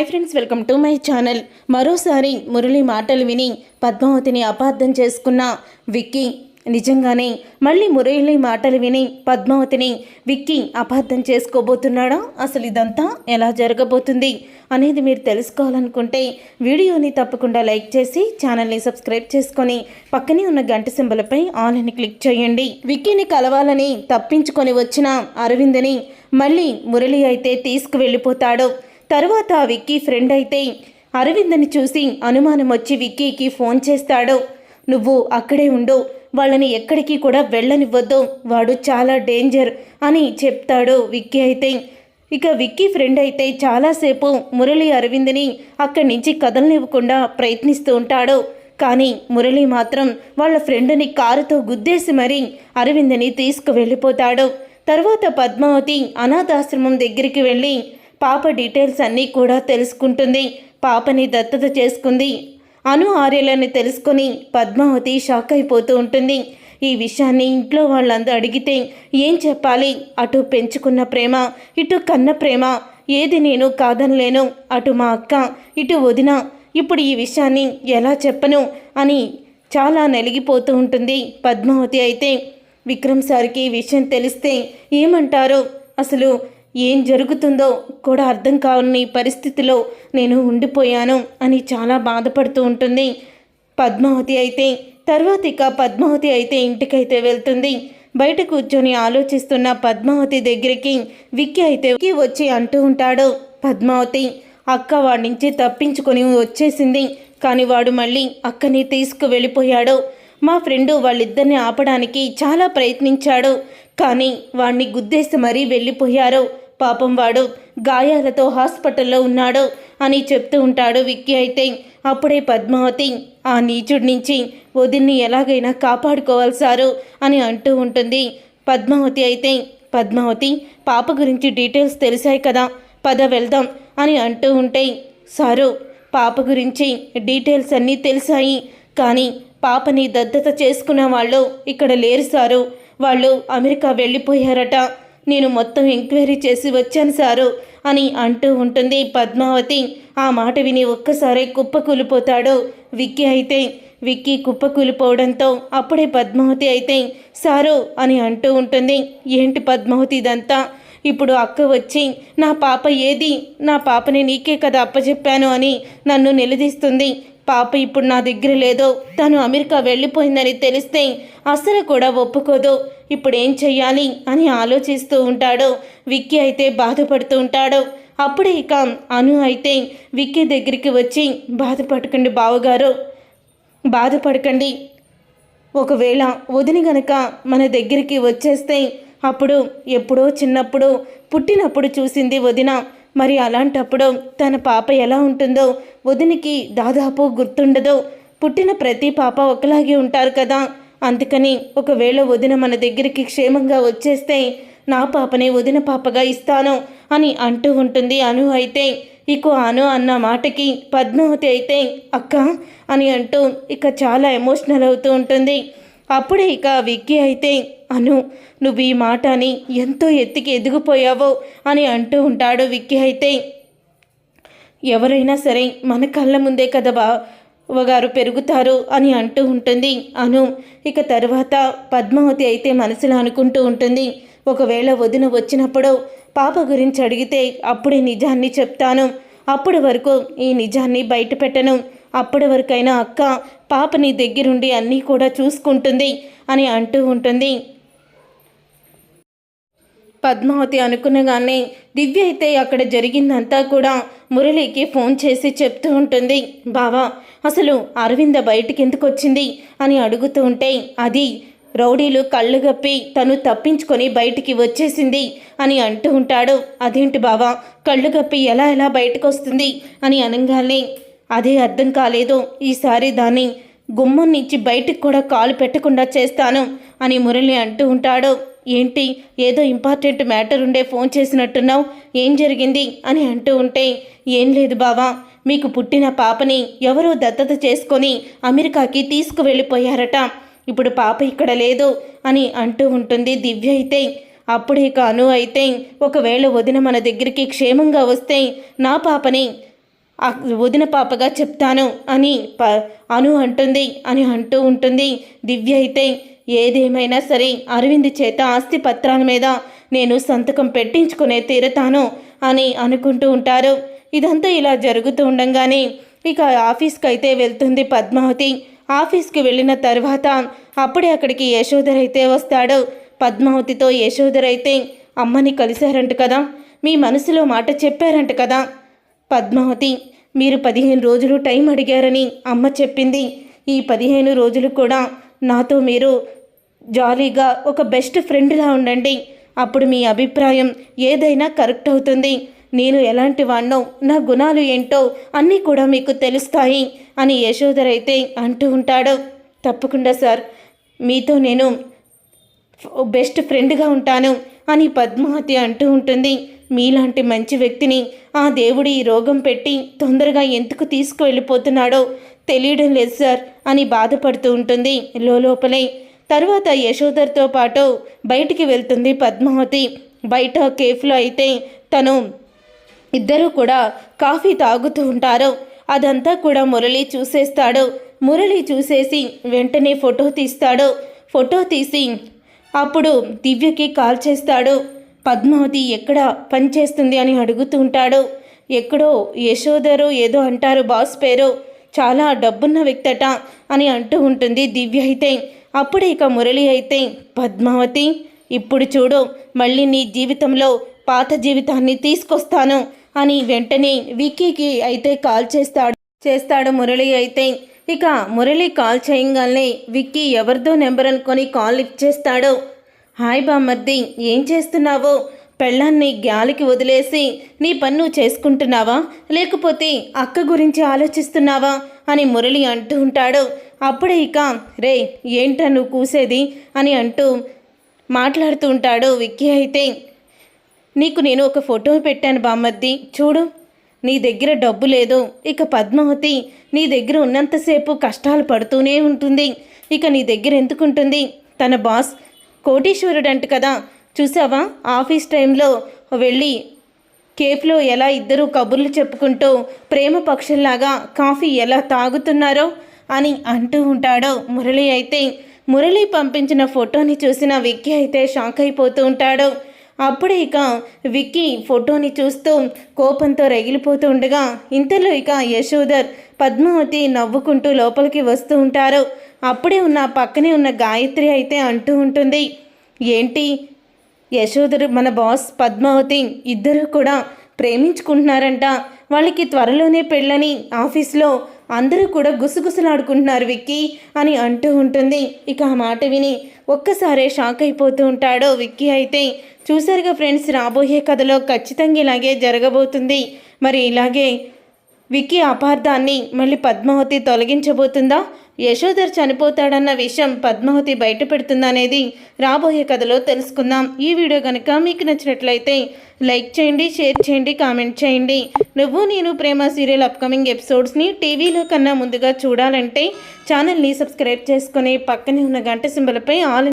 Hi friends welcome to my channel. మరోసారి మురళి మాటలు విని పద్మావతిని అపార్థం చేసుకున్న విక్కీ నిజంగానే మళ్ళీ మురళి మాటలు విని పద్మావతిని విక్కీ అపార్థం చేసుకోబోతున్నాడా? అసలు ఇదంతా ఎలా జరగబోతుంది అనేది మీరు తెలుసుకోవాలనుకుంటే వీడియోని తప్పకుండా లైక్ చేసి ఛానల్ని సబ్స్క్రైబ్ చేసుకొని పక్కనే ఉన్న గంట సింబలపై ఆల్ అని క్లిక్ చేయండి. విక్కీని కలవాలని తప్పించుకొని వచ్చిన అరవింద్ని మళ్ళీ మురళి అయితే తీసుకువెళ్ళిపోతాడు. తర్వాత ఆ విక్కీ ఫ్రెండ్ అయితే అరవింద్ని చూసి అనుమానం వచ్చి విక్కీకి ఫోన్ చేస్తాడు. నువ్వు అక్కడే ఉండు. వాళ్ళని ఎక్కడికి కూడా వెళ్ళనివ్వద్దు. వాడు చాలా డేంజర్ అని చెప్తాడు విక్కీ అయితే. ఇక విక్కీ ఫ్రెండ్ అయితే చాలాసేపు మురళి అరవింద్ని అక్కడి నుంచి కదలనివ్వకుండా ప్రయత్నిస్తూ ఉంటాడు. కానీ మురళి మాత్రం వాళ్ళ ఫ్రెండ్ని కారుతో గుద్దేసి మరీ అరవింద్ని తీసుకువెళ్ళిపోతాడు. తర్వాత పద్మావతి అనాథాశ్రమం దగ్గరికి వెళ్ళి పాప డీటెయిల్స్ అన్నీ కూడా తెలుసుకుంటుంది. పాపని దత్తత చేసుకుంది. అను ఆర్యలని తెలుసుకొని పద్మావతి షాక్ అయిపోతూ ఉంటుంది. ఈ విషయాన్ని ఇంట్లో వాళ్ళందరూ అడిగితే ఏం చెప్పాలి? అటు పెంచుకున్న ప్రేమ ఇటు కన్న ప్రేమ ఏది నేను కాదనలేను అటు మా అక్క ఇటు వదిన ఇప్పుడు ఈ విషయాన్ని ఎలా చెప్పను అని చాలా నలిగిపోతూ ఉంటుంది పద్మావతి అయితే. విక్రమ్ సార్కి ఈ విషయం తెలిస్తే ఏమంటారు? అసలు ఏం జరుగుతుందో కూడా అర్థం కావని పరిస్థితిలో నేను ఉండిపోయాను అని చాలా బాధపడుతూ ఉంటుంది. పద్మావతి అయితే తర్వాత ఇక పద్మావతి అయితే ఇంటికైతే వెళ్తుంది. బయట కూర్చొని ఆలోచిస్తున్న పద్మావతి దగ్గరికి విక్కీ అయితే విక్కీ వచ్చి అంటూ ఉంటాడు. పద్మావతి అక్క వాడి నుంచి తప్పించుకొని వచ్చేసింది. కానీ వాడు మళ్ళీ అక్కని తీసుకు వెళ్ళిపోయాడు మా ఫ్రెండు వాళ్ళిద్దరిని ఆపడానికి చాలా ప్రయత్నించాడు. కానీ వాణ్ణి గుద్దేసి మరీ వెళ్ళిపోయారు. పాపం వాడు గాయాలతో హాస్పిటల్లో ఉన్నాడు అని చెప్తూ ఉంటాడు విక్కీ అయితే. అప్పుడే పద్మావతి ఆ నీచుడి నుంచి వదిన్ని ఎలాగైనా కాపాడుకోవాలి సారు అని అంటూ ఉంటుంది. పద్మావతి అయితే పద్మావతి పాప గురించి డీటెయిల్స్ తెలిసాయి కదా పద వెళ్దాం అని అంటూ ఉంటే సారు పాప గురించి డీటెయిల్స్ అన్నీ తెలిసాయి కానీ పాపని దత్తత చేసుకున్న వాళ్ళు ఇక్కడ లేరు సారు. వాళ్ళు అమెరికా వెళ్ళిపోయారట. నేను మొత్తం ఎంక్వైరీ చేసి వచ్చాను సారు అని అంటూ ఉంటుంది పద్మావతి. ఆ మాట విని ఒక్కసారి కుప్పకూలిపోతాడు. విక్కీ అయితే విక్కీ కుప్పకూలిపోవడంతో అప్పుడే పద్మావతి అయితే సారు అని అంటూ ఉంటుంది. ఏంటి పద్మావతి ఇదంతా? ఇప్పుడు అక్క వచ్చి నా పాప ఏది? నా పాపని నీకే కదా అప్పచెప్పాను అని నన్ను నిలదీస్తుంది. పాప ఇప్పుడు నా దగ్గర లేదో. తను అమెరికా వెళ్ళిపోయిందని తెలిస్తే అసలు కూడా ఒప్పుకోదు. ఇప్పుడేం చెయ్యాలి అని ఆలోచిస్తూ ఉంటాడు. విక్కీ అయితే బాధపడుతూ ఉంటాడు. అప్పుడే ఇక అను అయితే విక్కీ దగ్గరికి వచ్చి బాధపడకండి బావగారు బాధపడకండి. ఒకవేళ వదిని గనక మన దగ్గరికి వచ్చేస్తే అప్పుడు ఎప్పుడో చిన్నప్పుడు పుట్టినప్పుడు చూసింది వదిన. మరి అలాంటప్పుడు తన పాప ఎలా ఉంటుందో వదినికి దాదాపు గుర్తుండదు. పుట్టిన ప్రతి పాప ఒకలాగే ఉంటారు కదా. అందుకని ఒకవేళ వదిన మన దగ్గరికి క్షేమంగా వచ్చేస్తే నా పాపనే వదిన పాపగా ఇస్తాను అని అంటూ ఉంటుంది అను అయితే ఇక అను అన్న మాటకి పద్మావతి అయితే అక్క అని అంటూ ఇక చాలా ఎమోషనల్ అవుతూ ఉంటుంది. అప్పుడే ఇక విక్కీ అయితే అను నువ్వు ఈ మాట అని ఎంతో ఎత్తికి ఎదిగిపోయావో అని అంటూ ఉంటాడు విక్కీ అయితే. ఎవరైనా సరే మన కళ్ళ ముందే కదా బా గారు పెరుగుతారు అని అంటూ ఉంటుంది. అను ఇక తర్వాత పద్మావతి అయితే మనసులో అనుకుంటూ ఉంటుంది. ఒకవేళ వదిన వచ్చినప్పుడు పాప గురించి అడిగితే అప్పుడే నిజాన్ని చెప్తాను. అప్పటి వరకు ఈ నిజాన్ని బయట పెట్టను. అప్పటి వరకైనా అక్క పాప నీ దగ్గరుండి అన్నీ కూడా చూసుకుంటుంది అని అంటూ ఉంటుంది. పద్మావతి అనుకునగానే దివ్య అయితే అక్కడ జరిగిందంతా కూడా మురళికి ఫోన్ చేసి చెప్తూ ఉంటుంది. బావా అసలు అరవింద బయటికి ఎందుకు వచ్చింది? అని అడుగుతూ ఉంటే అది రౌడీలు కళ్ళు గప్పి తను తప్పించుకొని బయటికి వచ్చేసింది అని అంటూ ఉంటాడు. అదేంటి బావా కళ్ళు గప్పి ఎలా ఎలా బయటకు వస్తుంది? అని అనగానే అదే అర్థం కాలేదు. ఈసారి దాన్ని గుమ్మం నుంచి బయటికి కూడా కాలు పెట్టకుండా చేస్తాను అని మురళి అంటూ ఉంటాడు. ఏంటి? ఏదో ఇంపార్టెంట్ మ్యాటర్ ఉండే ఫోన్ చేసినట్టున్నావు? ఏం జరిగింది? అని అంటూ ఉంటే ఏం లేదు బావా. మీకు పుట్టిన పాపని ఎవరో దత్తత చేసుకొని అమెరికాకి తీసుకువెళ్ళిపోయారట. ఇప్పుడు పాప ఇక్కడ లేదు అని అంటూ ఉంటుంది దివ్య అయితే. అప్పుడే కాను అయితే ఒకవేళ వదిన మన దగ్గరికి క్షేమంగా వస్తే నా పాపని వదిన పాపగా చెప్తాను అని ప అను అంటుంది అని అంటూ ఉంటుంది దివ్య అయితే. ఏదేమైనా సరే అరవింద్ చేత ఆస్తి పత్రాల మీద నేను సంతకం పెట్టించుకునే తీరతాను అని అనుకుంటూ ఉంటారు. ఇదంతా ఇలా జరుగుతూ ఉండంగానే ఇక ఆఫీస్కి అయితే వెళ్తుంది పద్మావతి. ఆఫీస్కి వెళ్ళిన తర్వాత అప్పుడే అక్కడికి యశోధర్ అయితే వస్తాడు. పద్మావతితో యశోధర్ అయితే అమ్మని కలిశారంట కదా మీ మనసులో మాట చెప్పారంట కదా. పద్మావతి మీరు పదిహేను రోజులు టైం అడిగారని అమ్మ చెప్పింది. ఈ పదిహేను రోజులు కూడా నాతో మీరు జాలీగా ఒక బెస్ట్ ఫ్రెండ్లా ఉండండి. అప్పుడు మీ అభిప్రాయం ఏదైనా కరెక్ట్ అవుతుంది. నేను ఎలాంటి వాణ్ణో నా గుణాలు ఏంటో అన్నీ కూడా మీకు తెలుస్తాయి అని యశోధర్ అయితే అంటూ ఉంటాడు. తప్పకుండా సార్ మీతో నేను బెస్ట్ ఫ్రెండ్గా ఉంటాను అని పద్మావతి అంటూ ఉంటుంది. మీలాంటి మంచి వ్యక్తిని ఆ దేవుడు ఈ రోగం పెట్టి తొందరగా ఎందుకు తీసుకువెళ్ళిపోతున్నాడో తెలియడం లేదు సార్ అని బాధపడుతూ ఉంటుంది. లోపలే తర్వాత యశోధర్తో పాటు బయటికి వెళ్తుంది పద్మావతి. బయట కేఫ్లో అయితే తను ఇద్దరూ కూడా కాఫీ తాగుతూ ఉంటారు. అదంతా కూడా మురళి చూసేస్తాడు. మురళి చూసేసి వెంటనే ఫోటో తీస్తాడు. ఫోటో తీసి అప్పుడు దివ్యకి కాల్ చేస్తాడు. పద్మావతి ఎక్కడ పనిచేస్తుంది అని అడుగుతూ ఉంటాడు. ఎక్కడో యశోదరు ఏదో అంటారు బాస్ పేరు. చాలా డబ్బున్న వ్యక్తట అని అంటూ ఉంటుంది దివ్య అయితే. అప్పుడే ఇక మురళి అయితే పద్మావతి ఇప్పుడు చూడు మళ్ళీ నీ జీవితంలో పాత జీవితాన్ని తీసుకొస్తాను అని వెంటనే విక్కీకి అయితే కాల్ చేస్తాడు. చేస్తాడు మురళి అయితే. ఇక మురళి కాల్ చేయగానే విక్కీ ఎవరిదో నెంబర్ అనుకొని కాల్ లిఫ్ట్ చేస్తాడు. హాయ్ బామ్మర్ది ఏం చేస్తున్నావో? పెళ్ళాన్ని గాలికి వదిలేసి నీ పన్ను చేసుకుంటున్నావా? లేకపోతే అక్క గురించి ఆలోచిస్తున్నావా? అని మురళి అంటూ ఉంటాడు. అప్పుడే ఇక రే ఏంట్రా నువ్వు కూసేది? అని అంటూ మాట్లాడుతూ ఉంటాడు విక్కీ అయితే. నీకు నేను ఒక ఫోటో పెట్టాను బామ్మద్ది చూడు. నీ దగ్గర డబ్బు లేదు. ఇక పద్మావతి నీ దగ్గర ఉన్నంతసేపు కష్టాలు పడుతూనే ఉంటుంది. ఇక నీ దగ్గర ఎందుకుంటుంది? తన బాస్ కోటీశ్వరుడు అంట కదా. చూసావా? ఆఫీస్ టైంలో వెళ్ళి కేఫ్లో ఎలా ఇద్దరు కబుర్లు చెప్పుకుంటూ ప్రేమ పక్షుల్లాగా కాఫీ ఎలా తాగుతున్నారో అని అంటూ ఉంటాడో మురళి అయితే. మురళి పంపించిన ఫోటోని చూసిన విక్కీ అయితే షాక్ అయిపోతూ ఉంటాడు. అప్పుడే ఇక విక్కీ ఫోటోని చూస్తూ కోపంతో రగిలిపోతూ ఉండగా ఇంతలో ఇక యశోధర్ పద్మావతి నవ్వుకుంటూ లోపలికి వస్తూ ఉంటారు. అప్పుడే ఉన్న పక్కనే ఉన్న గాయత్రి అయితే అంటూ ఉంటుంది ఏంటి? యశోదరు మన బాస్ పద్మావతి ఇద్దరు కూడా ప్రేమించుకుంటున్నారంట. వాళ్ళకి త్వరలోనే పెళ్ళని ఆఫీస్లో అందరూ కూడా గుసగుసలాడుకుంటున్నారు విక్కీ అని అంటూ ఉంటుంది. ఇక ఆ మాట విని ఒక్కసారే షాక్ అయిపోతూ ఉంటాడో విక్కీ అయితే. చూసారుగా ఫ్రెండ్స్ రాబోయే కథలో ఖచ్చితంగా ఇలాగే జరగబోతుంది. మరి ఇలాగే విక్కీ అపార్థాన్ని మళ్ళీ పద్మావతి తొలగించబోతుందా? యశోధర్ చనిపోతాడన్న విషయం పద్మావతి బయటపెడుతుందనేది రాబోయే కథలో తెలుసుకుందాం. ఈ వీడియో కనుక మీకు నచ్చినట్లయితే లైక్ చేయండి షేర్ చేయండి కామెంట్ చేయండి. నువ్వు నేను ప్రేమ సీరియల్ అప్కమింగ్ ఎపిసోడ్స్ని టీవీలో కన్నా ముందుగా చూడాలంటే ఛానల్ని సబ్స్క్రైబ్ చేసుకుని పక్కనే ఉన్న గంట సింబలపై ఆల్